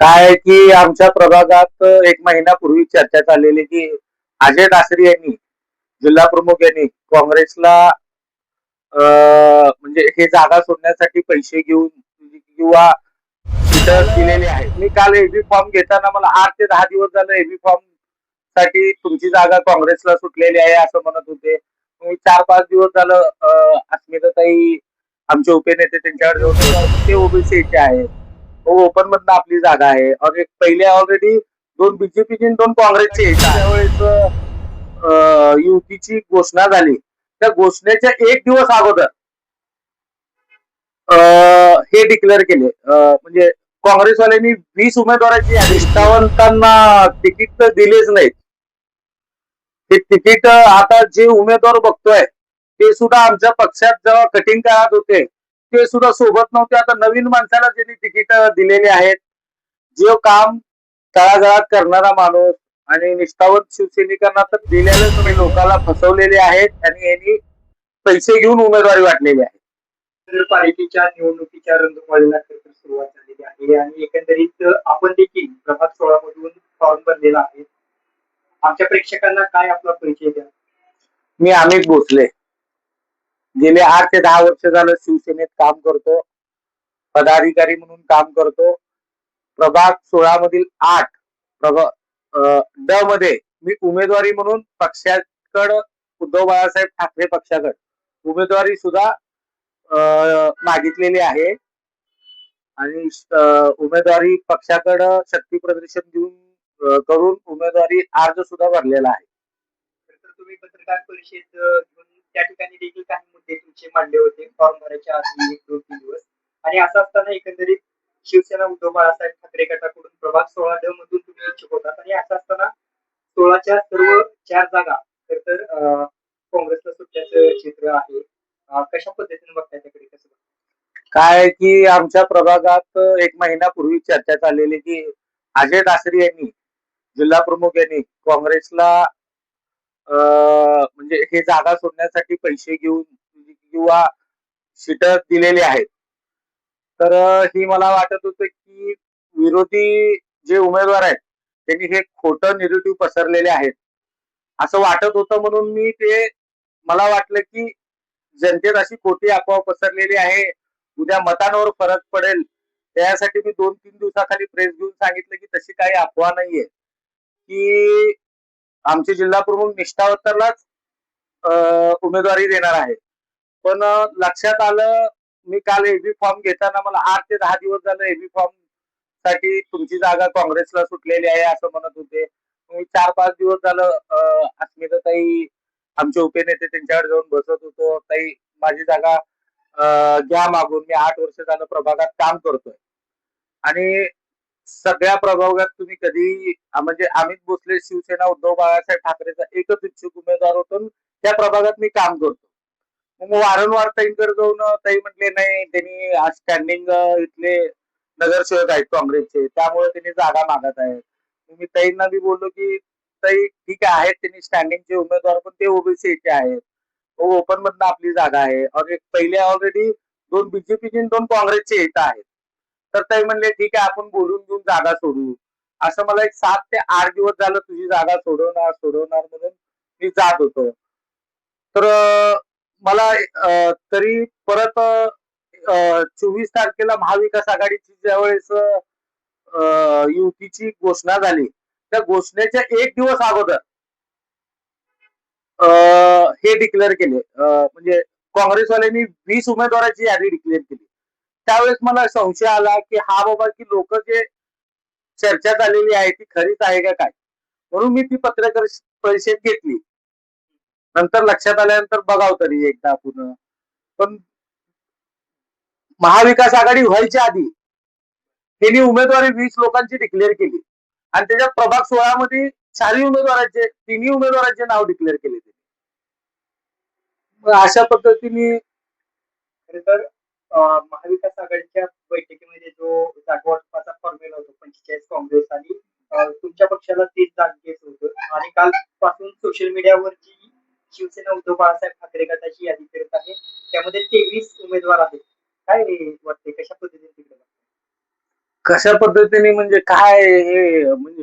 काय आहे की आमच्या प्रभागात एक महिन्यापूर्वी चर्चा चाललेली की अजय दासरी यांनी जिल्हा प्रमुख यांनी काँग्रेसला म्हणजे हे जागा सोडण्यासाठी पैसे घेऊन किंवा दिलेली दिलेले आहेत. मी काल एबी फॉर्म घेताना मला आठ ते दहा दिवस झालं एबी फॉर्मसाठी तुमची जागा काँग्रेसला सुटलेली आहे असं म्हणत होते. मी चार पाच दिवस झालं अस्मिताताई आमचे उपनेते त्यांच्याकडे ते ओबीसीचे आहेत. हो, ओपन मधनं आपली जागा आहे. पहिले ऑलरेडी दोन बीजेपीची दोन काँग्रेसची त्यावेळेस युतीची घोषणा झाली. त्या घोषणेच्या एक दिवस अगोदर हे डिक्लेअर केले. म्हणजे काँग्रेसवाल्यांनी वीस उमेदवारांची निष्ठावंतांना तिकीट तर दिलेच नाहीत. ते तिकीट आता जे उमेदवार बघतोय ते सुद्धा आमच्या पक्षात जेव्हा कटिंग काळात होते ते सुद्धा सोबत नव्हते. आता नवीन माणसाला त्यांनी तिकीट दिलेले आहेत जे काम तळागाळात करणारा माणूस आणि निष्ठावंत शिवसैनिकांना तर दिलेले तुम्ही लोकांना फसवलेले आहेत आणि यांनी पैसे घेऊन उमेदवारी वाटलेली आहे. नगरपालिकेच्या निवडणुकीच्या तर सुरुवात झालेली आहे आणि एकंदरीत आपण देखील प्रभाग सोळा मधून फॉर्म भरलेला आहे. आमच्या प्रेक्षकांना काय आपला परिचय द्या? मी अमित भोसले. गेले आठ ते दहा वर्ष झालं शिवसेनेत काम करतो. पदाधिकारी म्हणून काम करतो. प्रभाग सोळा मधील आठ प्रभाग ड मध्ये मी उमेदवारी म्हणून पक्षाकड उद्धव बाळासाहेब ठाकरे पक्षाकड उमेदवारी सुद्धा अं, मागितलेली आहे. आणि उमेदवारी पक्षाकडं शक्ती प्रदर्शन देऊन करून उमेदवारी अर्ज सुद्धा भरलेला आहे. तुम्ही पत्रकार परिषद घेऊन त्या ठिकाणी देखील काही मुद्दे तुमचे मांडले होते. फॉर्म भरायच्या आधी एक दोन तीन दिवस. आणि असं असताना एकंदरीत शिवसेना उद्धव बाळासाहेब ठाकरे गटाकडून प्रभाग सोळा ड मधून तुम्ही इच्छुक होतात. आणि असं असताना सोळाच्या सर्व चार जागा खर तर काँग्रेसला सुटल्याचं चित्र आहे. कशा पद्धतीने बघताय त्याकडे कसं काय आहे की आमच्या प्रभागात एक महिन्यापूर्वी चर्चा चाललेली की अजय दासरी यांनी जिल्हा प्रमुख यांनी काँग्रेसला म्हणजे हे जागा सोडण्यासाठी पैसे घेऊन किंवा सीट दिलेले आहेत. तर ही मला वाटत होतं की विरोधी जे उमेदवार आहेत त्यांनी हे खोटं निगेटिव्ह पसरलेले आहेत. असं वाटत होतं म्हणून मी ते मला वाटलं की जनतेत अशी खोटी अफवा पसरलेली आहे. उद्या मतांवर फरक पडेल. त्यासाठी मी दोन तीन दिवसाखाली प्रेस घेऊन सांगितलं की तशी काही अफवा नाहीये. की आमचे जिल्हा प्रमुख निष्ठावतरलाच उमेदवारी देणार आहे. पण लक्षात आलं मी काल एबी फॉर्म घेताना मला आठ ते दहा दिवस झालं एबी फॉर्मसाठी तुमची जागा काँग्रेसला सुटलेली आहे असं म्हणत होते. मी चार पाच दिवस झालं अस्मिता अस्मिताताई आमचे उपनेते त्यांच्याकडे जाऊन बसत होतो. ताई माझी जागा घ्या मागून. मी आठ वर्ष झालं प्रभागात काम करतोय. आणि सगळ्या प्रभागात तुम्ही कधी म्हणजे अमित भोसले शिवसेना उद्धव बाळासाहेब ठाकरेचा एकच इच्छुक उमेदवार होतो. त्या प्रभागात मी काम करतो. मग वारंवार ताईंकडे जाऊन ताई म्हटले नाही त्यांनी स्टँडिंग इथले नगरसेवक आहेत काँग्रेसचे. त्यामुळे त्यांनी जागा मागत आहेत. मी ताईंना बी बोललो की ताई ठीक आहे आहेत त्यांनी स्टँडिंगचे उमेदवार पण ते ओबीसीचे आहेत. ओपन मधनं आपली जागा आहे. पहिले ऑलरेडी दोन बीजेपीचे दोन काँग्रेसचे येत आहेत. तर ते म्हणले ठीक आहे आपण बोलून घेऊन जागा सोडू. असं मला एक सात ते आठ दिवस झालं तुझी जागा सोडवणार सोडवणार म्हणून मी जात होतो. तर मला तरी परत चोवीस तारखेला महाविकास आघाडीची ज्यावेळेस युतीची घोषणा झाली त्या घोषणेच्या एक दिवस अगोदर हे डिक्लेअर केले म्हणजे काँग्रेसवाल्यांनी वीस उमेदवाराची यादी डिक्लेअर केली. त्यावेळेस मला संशय आला की हा बाबा की लोक जे चर्चा झालेली आहे ती खरीच आहे का काय? म्हणून मी ती पत्रकार परिषद घेतली. नंतर लक्षात आल्यानंतर बघाव तरी एकदा पुन्हा. पण महाविकास आघाडी व्हायच्या आधी त्यांनी उमेदवारी वीस लोकांची डिक्लेअर केली. आणि त्याच्यात प्रभाग सोळा मध्ये चारही उमेदवारांचे तिन्ही उमेदवारांचे नाव डिक्लेअर केले ते अशा पद्धतीने खरे तर महाविकास आघाडीच्या बैठकीमध्ये जो जागावाटपाचा फॉर्म्युला होता पंचेचाळीस काँग्रेस आणि तुमच्या पक्षाला तीस जागेच होतं. आणि कालपासून सोशल मीडियावर जी शिवसेना उद्धव बाळासाहेब ठाकरे गटाची यादी करत आहे. त्यामध्ये तेवीस उमेदवार आहेत. काय वाटते कशा पद्धतीने तिकडे कशा पद्धतीने म्हणजे काय हे म्हणजे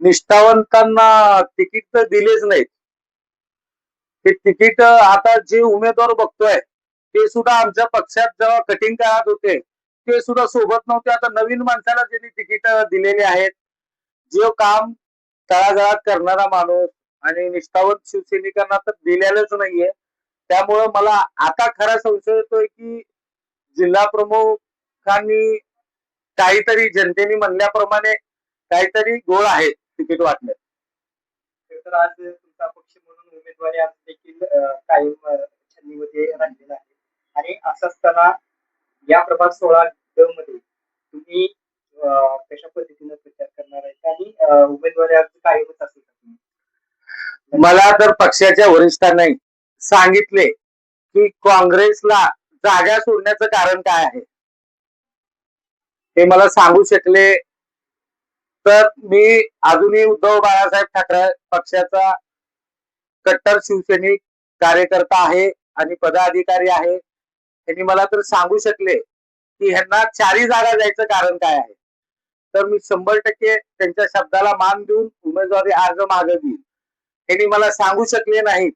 निष्ठावंतांना तिकीट तर दिलेच नाहीत. ते तिकीट आता जे उमेदवार बघतोय ते सुद्धा आमच्या पक्षात जेव्हा कठीण काळात होते ते सुद्धा सोबत नव्हते. आता नवीन माणसाला त्यांनी तिकीट दिलेले आहेत जे काम तळागाळात करणारा माणूस आणि निष्ठावंत शिवसैनिकांना तर दिलेलंच नाहीये. त्यामुळं मला आता खरा संशय येतोय की जिल्हा प्रमुखांनी काहीतरी जनतेने म्हणल्याप्रमाणे काहीतरी गोळ आहे तिकीट वाटण्यात तर आज तुमचा पक्ष म्हणून उमेदवारी आज देखील कायम छन्नीमध्ये राहिलेला आहे. आणि असं असताना या प्रभाग सोळा मध्ये तुम्ही कशा पद्धतीने प्रचार करणार आहे? आणि उमेदवारी आज कायमच असेल मला तर पक्षाच्या वरिष्ठांनी सांगितले की काँग्रेसला जागा सोडण्याचं कारण काय आहे ते मला सांगू शकले तर मी अजूनही उद्धव बाळासाहेब ठाकरे पक्षाचा कट्टर शिवसैनिक कार्यकर्ता आहे आणि पदाधिकारी आहे. त्यांनी मला तर सांगू शकले की ह्यांना चारी जागा द्यायचं कारण काय आहे. तर मी शंभर टक्के त्यांच्या शब्दाला मान देऊन उमेदवारी अर्ज मागे देईन त्यांनी मला सांगू शकले नाहीत.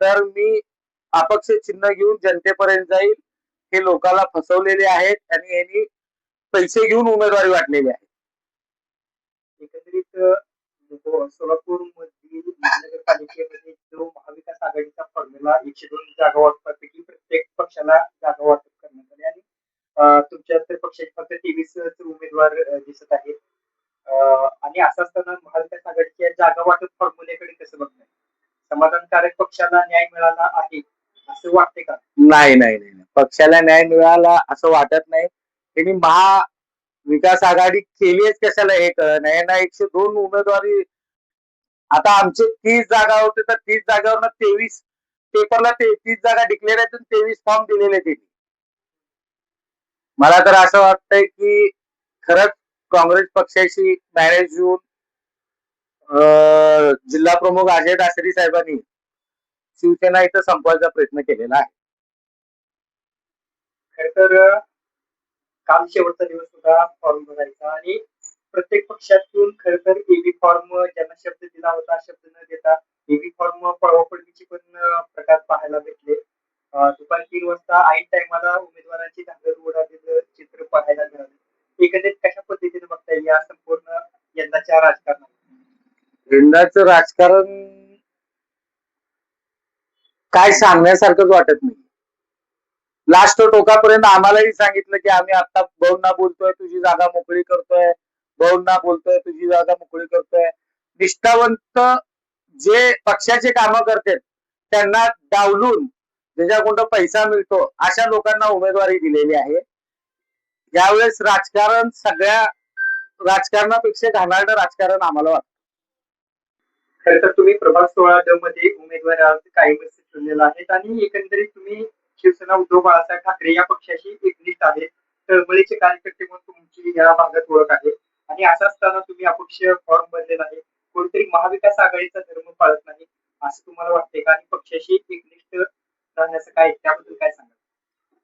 तर मी अपक्ष चिन्ह घेऊन जनतेपर्यंत जाईल. हे लोकांना फसवलेले आहेत आणि यांनी पैसे घेऊन उमेदवारी वाटलेली आहे. एकंदरीत सोलापूर महानगरपालिकेमध्ये जो महाविकास आघाडीचा फॉर्म्युला एकशे दोन जागा वाटपापैकी प्रत्येक पक्षाला जागा वाटप करण्यात आली आणि तुमच्या तर पक्षाचे फक्त तेवीस उमेदवार दिसत आहेत. आणि असं असताना महाविकास आघाडीच्या जागा वाटप फॉर्म्युलेकडे कसं बघणार? समाधानकारक पक्षाला न्याय मिळाला आहे असं वाटते का? नाही नाही नाही पक्षाला न्याय मिळाला असं वाटत नाही. त्यांनी महाविकास आघाडी केलीच कशाला हे कळ नाही. एकशे दोन उमेदवारी आता आमचे तीस जागा होते तर तीस जागावर तेवीस पेपरला तेहतीस जागा डिक्लेअर आहेत आणि तेवीस फॉर्म दिलेले त्यांनी. मला तर असं वाटतंय की खरंच काँग्रेस पक्षाशी मॅनेज होऊन जिल्हा प्रमुख अजय दासरी साहेबांनी शिवसेना इथं संपवायचा प्रयत्न केलेला आहे. खर तर काल शेवटचा दिवस होता फॉर्म भरायचा आणि प्रत्येक पक्षातून खर तर एबी फॉर्म ज्यांना शब्द दिला होता शब्द न देता एबी फॉर्म पळवापळवीचे पण प्रकार पाहायला भेटले. दुपारी तीन वाजता ऐन टायमाला उमेदवारांची धांगर उडालेलं चित्र पाहायला मिळालं. एकंदरीत कशा पद्धतीने बघता येईल या संपूर्ण यंदाच्या राजकारणात यंदाचं राजकारण काय सांगण्यासारखंच वाटत नाही. लास्ट टोकापर्यंत आम्हालाही सांगितलं की आम्ही आता भाऊंना बोलतोय तुझी जागा मोकळी करतोय. भाऊंना बोलतोय तुझी जागा मोकळी करतोय. निष्ठावंत जे पक्षाचे काम करतात त्यांना डावलून ज्याच्याकडून पैसा मिळतो अशा लोकांना उमेदवारी दिलेली आहे. यावेळेस राजकारण सगळ्या राजकारणापेक्षा घाणारडं राजकारण आम्हाला वाटतं. खर तर तुम्ही प्रभाग सोळा ड मध्ये उमेदवारी अर्ज कायमच ठेवलेला आहेत आणि एकंदरीत तुम्ही शिवसेना उद्धव बाळासाहेब ठाकरे या पक्षाशी एकनिष्ठ आहेत. तळमळीचे कार्यकर्ते म्हणून तुमची या भागात ओळख आहे. आणि असं असताना तुम्ही अपक्ष फॉर्म भरले नाही कोणतरी महाविकास आघाडीचा धर्म पाळत नाही असं तुम्हाला वाटतंय का? आणि पक्षाशी एकनिष्ठ राहण्याचं काय त्याबद्दल काय सांगा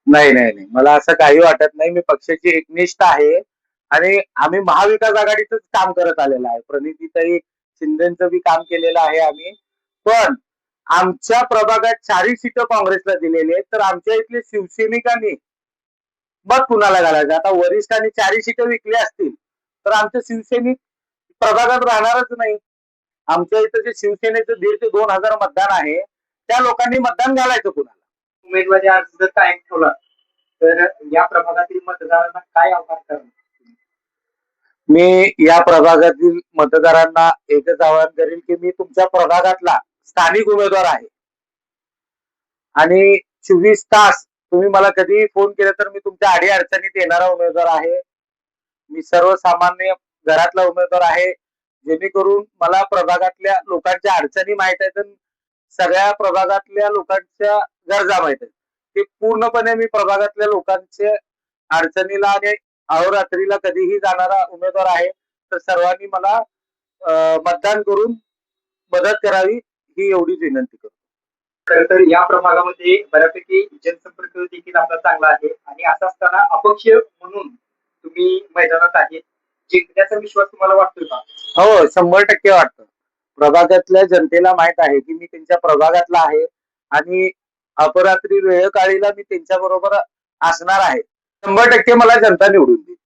नाही नाही नाही. मला असं काही वाटत नाही. मी पक्षाची एकनिष्ठ आहे. आणि आम्ही महाविकास आघाडीच काम करत आलेलं आहे. प्रणितीताई शिंदेचं बी काम केलेलं आहे आम्ही. पण आमच्या प्रभागात चारही सीट काँग्रेसला दिलेली आहेत. तर आमच्या इथले शिवसैनिकांनी बघ कुणाला घालायचं. आता वरिष्ठांनी चारही सीट विकली असतील. तर आमचे शिवसैनिक प्रभागात राहणारच नाही. आमच्या इथं जे शिवसेनेचं दीड ते दोन हजार मतदान आहे त्या लोकांनी मतदान घालायचं कुणाला? उमेदवारी अर्ज जर कायम ठेवला तर या प्रभागातील मतदारांना काय आव्हान करणार? मी या प्रभागातील मतदारांना एकच आवाहन करेल की मी तुमच्या प्रभागातला स्थानिक उमेदवार आहे. आणि चोवीस तास तुम्ही मला कधीही फोन केला तर मी तुमच्या आडी अडचणीत येणारा उमेदवार आहे. मी सर्वसामान्य घरातला उमेदवार आहे. जेणेकरून मला प्रभागातल्या लोकांच्या अडचणी माहीत आहेत सगळ्या प्रभागातल्या लोकांच्या गरजा माहीत आहेत. ते पूर्णपणे मी प्रभागातल्या लोकांच्या अडचणीला आणि अहोरात्रीला कधीही जाणारा उमेदवार आहे. तर सर्वांनी मला मतदान करून मदत करावी ही एवढीच विनंती करतो. खर तर या प्रभागामध्ये बऱ्यापैकी जनसंपर्क देखील आपला चांगला आहे. आणि असं असताना अपक्ष म्हणून तुम्ही मैदानात आहे. जिंकण्याचा विश्वास तुम्हाला वाटतोय का? हो शंभर टक्के वाटतं. प्रभागातल्या जनतेला माहीत आहे की मी त्यांच्या प्रभागातला आहे आणि अपरात्री वेळकाळीला मी त्यांच्या बरोबर असणार आहे. शंभर टक्के मला जनता निवडून देईल.